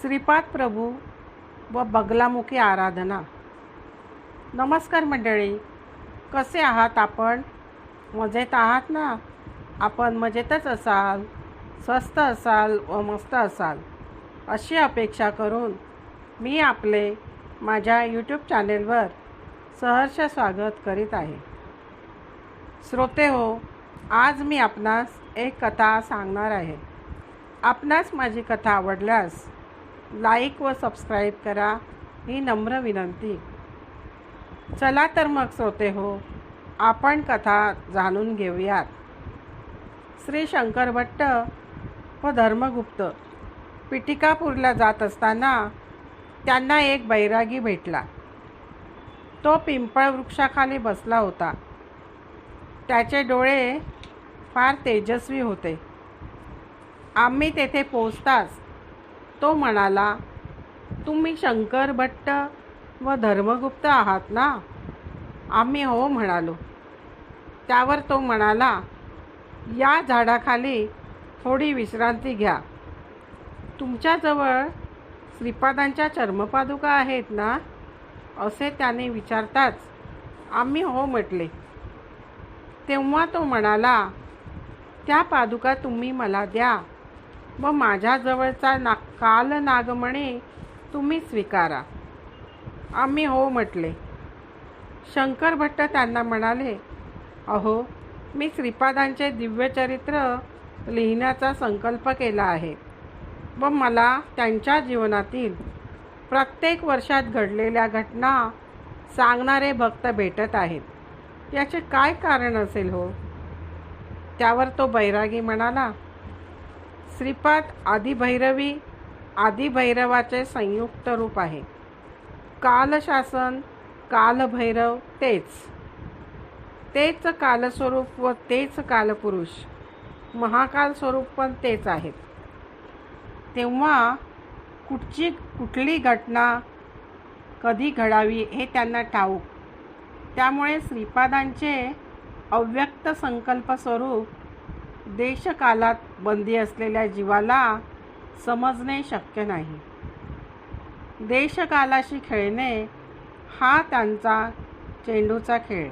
श्रीपाद प्रभू व बगलामुखी आराधना. नमस्कार मंडळी कसे आहात आपण? मजेत आहात ना? आपण मजेतच असाल स्वस्त असाल व मस्त असाल अशी अपेक्षा करून मी आपले माझ्या यूट्यूब चॅनेलवर सहर्ष स्वागत करीत आहे. श्रोते हो आज मी आपणास एक कथा सांगणार आहे. आपणास माझी कथा आवडल्यास लाईक व सबस्क्राईब करा ही नम्र विनंती. चला तर मग श्रोते हो आपण कथा जाणून घेऊयात. श्री शंकर भट्ट व धर्मगुप्त पिटिकापूरला जात असताना त्यांना एक बैरागी भेटला. तो पिंपळ वृक्षाखाली बसला होता. त्याचे डोळे फार तेजस्वी होते. आम्ही तेथे पोचताच तो म्हणाला तुम्ही शंकर भट्ट व धर्मगुप्त आहात ना? आम्ही हो म्हणालो. त्यावर तो म्हणाला या झाडाखाली थोडी विश्रांती घ्या. तुमच्याजवळ श्रीपादांच्या चर्मपादुका आहेत ना? असे त्याने विचारताच आम्ही हो म्हटले. तेव्हा तो म्हणाला त्या पादुका तुम्ही मला द्या. व माझ्याजवळचा ना काल नागमणे तुम्ही स्वीकारा. आम्ही हो म्हटले. शंकर भट्ट त्यांना म्हणाले अहो मी श्रीपादांचे दिव्यचरित्र लिहिण्याचा संकल्प केला आहे. व मला त्यांच्या जीवनातील प्रत्येक वर्षात घडलेल्या घटना सांगणारे भक्त भेटत आहेत. याचे काय कारण असेल हो? त्यावर तो बैरागी म्हणाला श्रीपाद आदिभैरवी आदिभैरवाचे संयुक्त रूप आहे. कालशासन कालभैरव तेच. तेच कालस्वरूप व तेच कालपुरुष. महाकाल स्वरूप पण तेच आहेत. तेव्हा कुठची कुठली घटना कधी घडावी हे त्यांना ठाऊक. त्यामुळे श्रीपादांचे अव्यक्त संकल्प स्वरूप देशकालात बंदी असलेल्या जीवाला समजणे शक्य नाही. देशकालाशी खेळणे हा त्यांचा चेंडूचा खेळ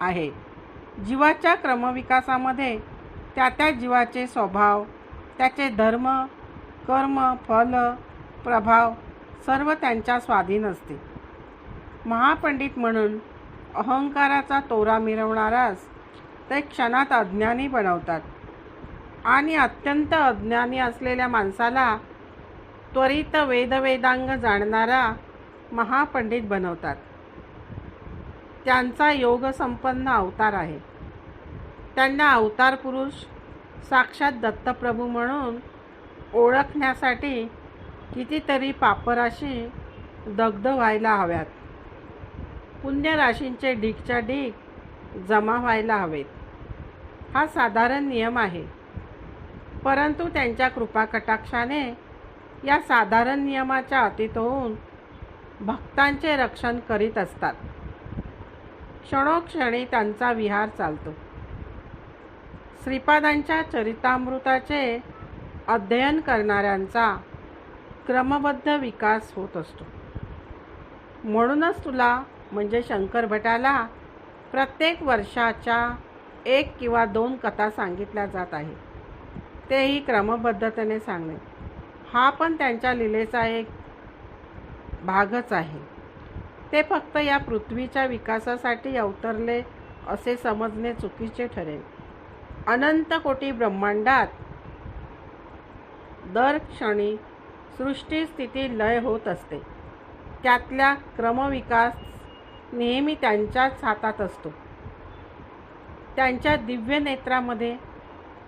आहे. जीवाच्या क्रमविकासामध्ये त्या त्या जीवाचे स्वभाव त्याचे धर्म कर्म फल प्रभाव सर्व त्यांच्या स्वाधीन असते. महापंडित म्हणून अहंकाराचा तोरा मिरवणारास ते क्षणात अज्ञानी बनवतात. आणि अत्यंत अज्ञानी असलेल्या माणसाला त्वरित वेदवेदांग जाणणारा महापंडित बनवतात. त्यांचा योगसंपन्न अवतार आहे. त्यांना अवतार पुरुष साक्षात दत्तप्रभू म्हणून ओळखण्यासाठी कितीतरी पापराशी दग्ध व्हायला हव्यात. पुण्यराशींचे ढीकच्या ढीक जमा व्हायला हवेत. हा साधारण नियम आहे. परंतु त्यांच्या कृपाकटाक्षाने या साधारण नियमाच्या अतीत होऊन भक्तांचे रक्षण करीत असतात. क्षणोक्षणी त्यांचा विहार चालतो. श्रीपादांच्या चरितामृताचे अध्ययन करणाऱ्यांचा क्रमबद्ध विकास होत असतो. म्हणूनच तुला म्हणजे शंकर भटाला प्रत्येक वर्षाच्या एक किंवा दोन कथा सांगितल्या जात आहेत. तेही क्रमबद्धतेने सांगणे. हा पण त्यांच्या लिलेचा एक भागच आहे. ते फक्त या पृथ्वीच्या विकासासाठी अवतरले असे समजणे चुकीचे ठरेल. अनंत कोटी ब्रह्मांडात दर क्षणी सृष्टी स्थिती लय होत असते. त्यातल्या क्रमविकास नेहमी त्यांच्याच हातात असतो. त्यांच्या दिव्य नेत्रामध्ये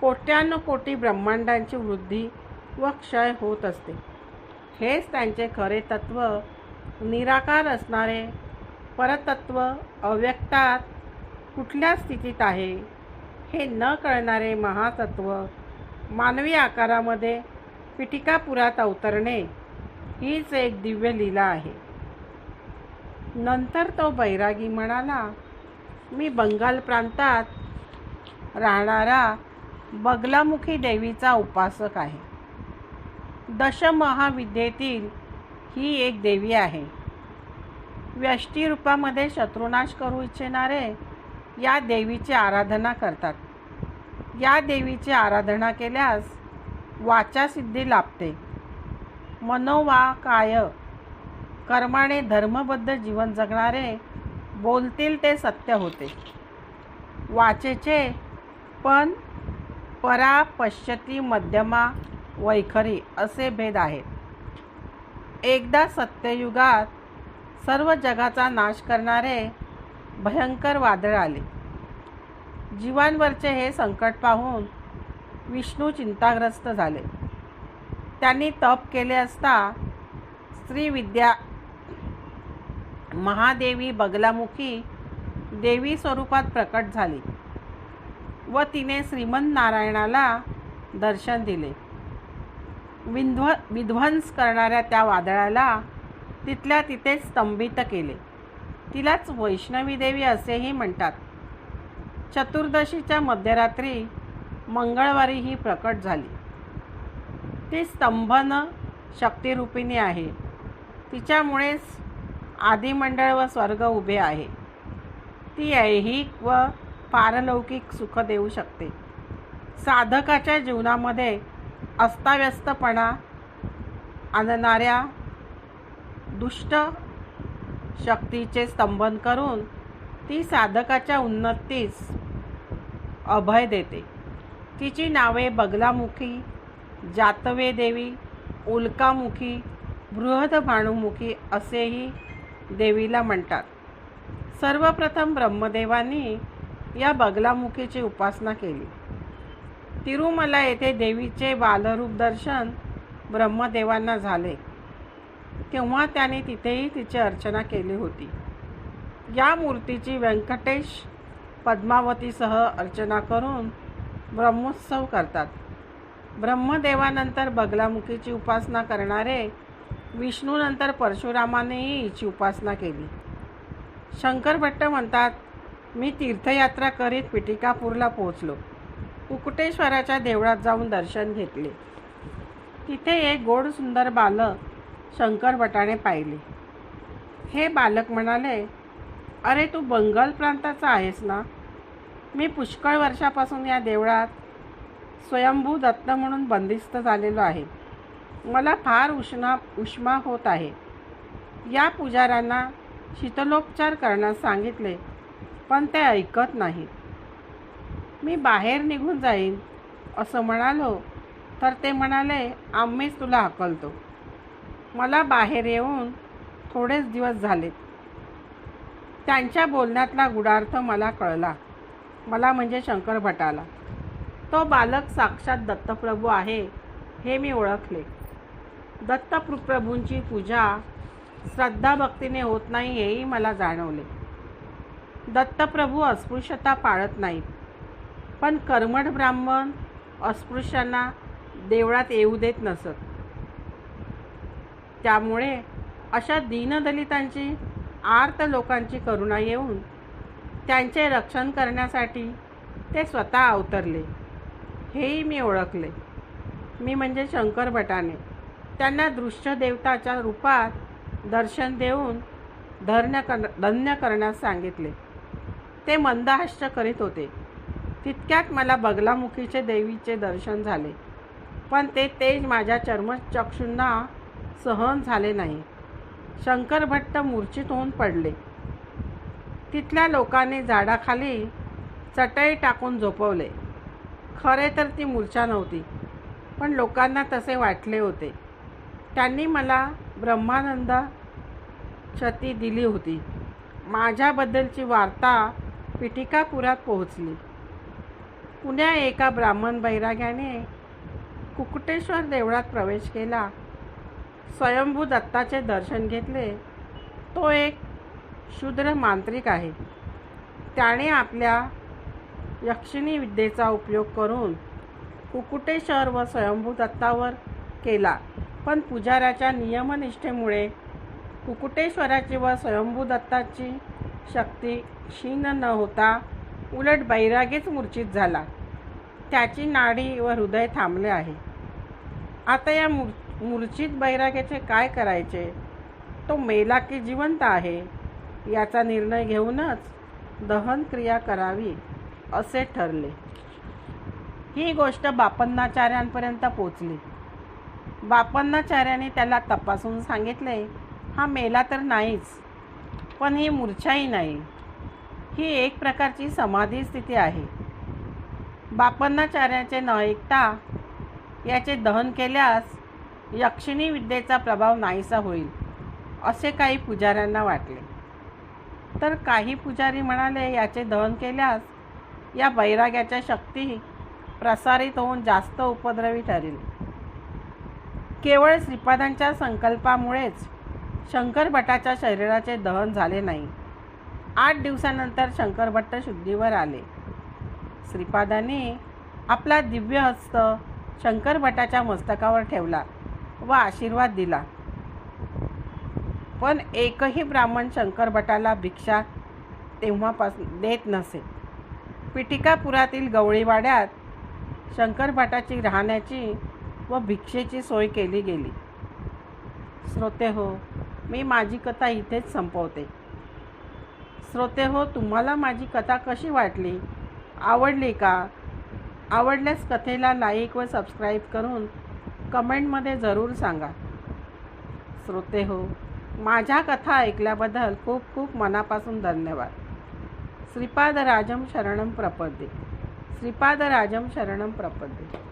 कोट्यानुकोटी ब्रह्मांडांची वृद्धी व क्षय होत असते. हेच त्यांचे खरे तत्व निराकार असणारे परतत्व अव्यक्तात कुठल्या स्थितीत आहे हे न कळणारे महातत्व मानवी आकारामध्ये पिटिकापुरात अवतरणे हीच एक दिव्य लीला आहे. नंतर तो बैरागी म्हणाला मी बंगाल प्रांतात राहणारा बगलामुखी देवीचा उपासक आहे. दशमहाविद्येतील ही एक देवी आहे. व्यष्टीरूपामध्ये शत्रुनाश करू इच्छिणारे या देवीची आराधना करतात. या देवीची आराधना केल्यास वाचासिद्धी लाभते. मनोवा काय? कर्माने धर्मबद्ध जीवन जगणारे बोलतील ते सत्य होते. वाचेचे पण परा पश्यती मध्यमा वैखरी असे भेद आहेत. एकदा सत्ययुगात सर्व जगाचा नाश करणारे भयंकर वादळ आले. जीवांवरचे हे संकट पाहून विष्णू चिंताग्रस्त झाले. त्यांनी तप केले असता स्त्री विद्या महादेवी बगलामुखी देवी स्वरूपात प्रकट झाली व तिने श्रीमंत नारायणाला दर्शन दिले. विध्व विध्वंस करणाऱ्या त्या वादळाला तिथल्या तिथे स्तंभित केले. तिलाच वैष्णवी देवी असेही म्हणतात. चतुर्दशीच्या मध्यरात्री मंगळवारी ही प्रकट झाली. ती स्तंभन शक्तिरूपिणी आहे. तिच्यामुळेच आदिमंडळ व स्वर्ग उभे आहे. ती ऐहिक व पारलौकिक सुख देऊ शकते. साधकाच्या जीवनामध्ये अस्ताव्यस्तपणा आणणाऱ्या दुष्ट शक्तीचे स्तंभन करून ती साधकाच्या उन्नतीस अभय देते. तिची नावे बगलामुखी जातवे देवी उल्कामुखी बृहदभाणुमुखी असेही देवीला म्हणतात. सर्वप्रथम ब्रह्मदेवांनी या बगलामुखीची उपासना केली. तिरुमला येथे देवीचे बालरूप दर्शन ब्रह्मदेवांना झाले. तेव्हा त्याने तिथेही तिची अर्चना केली होती. या मूर्तीची व्यंकटेश पद्मावतीसह अर्चना करून ब्रह्मोत्सव करतात. ब्रह्मदेवानंतर बगलामुखीची उपासना करणारे विष्णूनंतर परशुरामानेही हिची उपासना केली. शंकरभट्ट म्हणतात मी तीर्थयात्रा करीत पिटिकापूरला पोहोचलो. कुकुटेश्वराच्या देवळात जाऊन दर्शन घेतले. तिथे एक गोड सुंदर बालक शंकरभटाने पाहिले. हे बालक म्हणाले अरे तू बंगाल प्रांताचा आहेस ना? मी पुष्कळ वर्षापासून या देवळात स्वयंभू दत्त म्हणून बंदिस्त झालेलो आहे. मला फार उष्णा उष्मा होत आहे. या पुजाऱ्यांना शीतलोपचार करण्यास सांगितले पण ते ऐकत नाहीत. मी बाहेर निघून जाईन असं म्हणालो तर ते म्हणाले आम्हीच तुला हकलतो. मला बाहेर येऊन थोडेच दिवस झालेत. त्यांच्या बोलण्यातला गुडार्थ मला कळला. मला म्हणजे शंकर भटाला. तो बालक साक्षात दत्तप्रभू आहे हे मी ओळखले. दत्तप्रभूंची पूजा श्रद्धाभक्तीने होत नाही हेही मला जाणवले. दत्तप्रभू अस्पृश्यता पाळत नाहीत. पण कर्मठ ब्राह्मण अस्पृश्यांना देवळात येऊ देत नसत. त्यामुळे अशा दीनदलितांची आर्त लोकांची करुणा येऊन त्यांचे रक्षण करण्यासाठी ते स्वतः अवतरले. हेही मी ओळखले. मी म्हणजे शंकर भटाने त्यांना दृश्य देवताच्या रूपात दर्शन देऊन धन्य कर धन्य करण्यास सांगितले. ते मंदहास्य करीत होते. तितक्यात मला बगलामुखीचे देवीचे दर्शन झाले. पण ते तेज माझ्या चर्मचक्षूंना सहन झाले नाही. शंकरभट्ट मूर्छित होऊन पडले. तिथल्या लोकांनी झाडाखाली चटई टाकून झोपवले. खरे तर ती मूर्छा नव्हती पण लोकांना तसे वाटले होते. त्यांनी मला ब्रह्मानंद क्षती दिली होती. माझ्याबद्दलची वार्ता पिठिकापुरात पोहोचली. पुण्या एका ब्राह्मण बैराग्याने कुकुटेश्वर देवळात प्रवेश केला. स्वयंभू दत्ताचे दर्शन घेतले. तो एक शूद्र मांत्रिक आहे. त्याने आपल्या यक्षिणी विद्येचा उपयोग करून कुकुटेश्वर व स्वयंभू दत्तावर केला. पण पुजाऱ्याच्या नियमनिष्ठेमुळे कुकुटेश्वराची व स्वयंभू दत्ताची शक्ती क्षीण न होता उलट बैरागीच मूर्छित झाला. त्याची नाडी व हृदय थांबले आहे. आता या मूर मूर्छित बैराग्याचे काय करायचे? तो मेला की जिवंत आहे. याचा निर्णय घेऊनच दहन क्रिया करावी असे ठरले. ही गोष्ट बापन्नाचार्यांपर्यंत पोचली. बापन्नाचार्याने त्याला तपासून सांगितले हा मेला तर नाहीच पण ही मूर्छाही नाही. ही एक प्रकारची समाधी स्थिती आहे. बापन्नाचार्याचे न ऐकता याचे दहन केल्यास यक्षिणी विद्येचा प्रभाव नाहीसा होईल असे काही पुजाऱ्यांना वाटले. तर काही पुजारी म्हणाले याचे दहन केल्यास या बैराग्याच्या शक्ती प्रसारित होऊन जास्त उपद्रवी ठरेल. केवळ श्रीपादांच्या संकल्पामुळेच शंकरभटाच्या शरीराचे दहन झाले नाही. आठ दिवसानंतर शंकरभट्ट शुद्धीवर आले. श्रीपादांनी आपला दिव्य हस्त शंकरभटाच्या मस्तकावर ठेवला व आशीर्वाद दिला. पण एकही ब्राह्मण शंकरभटाला भिक्षा तेव्हापासून देत नसे. पिटिकापुरातील गवळीवाड्यात शंकरभटाची राहण्याची व भिक्षेची सोय केली गेली. श्रोते हो मी माझी कथा इथेच संपवते. श्रोते हो तुम्हाला माझी कथा कशी वाटली? आवडली का? आवडल्यास कथेला लाईक व सबस्क्राईब करून कमेंटमध्ये जरूर सांगा. श्रोते हो माझ्या कथा ऐकल्याबद्दल खूप खूप मनापासून धन्यवाद. श्रीपाद राजम शरणम प्रपद्ये. श्रीपाद राजम शरणम प्रपद्ये.